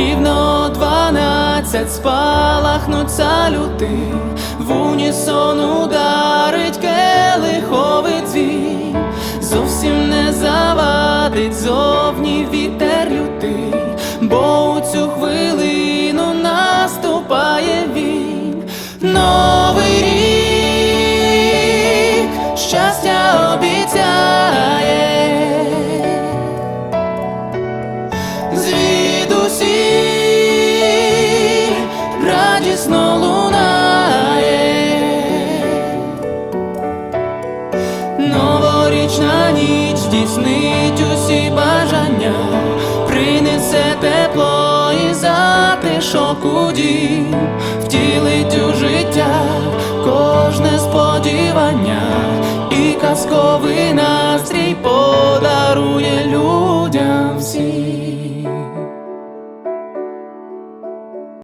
Рівно дванадцять спалахнуть салюти, в унісон ударить келиховий дзвін, зовсім не завадить зовні вітер лютий, бо у цю хвилину наступає він. Новий радісно лунає, новорічна ніч здійснить усі бажання, принесе тепло і затишок у дім, втілить у життя кожне сподівання, і казковий настрій подарує людям.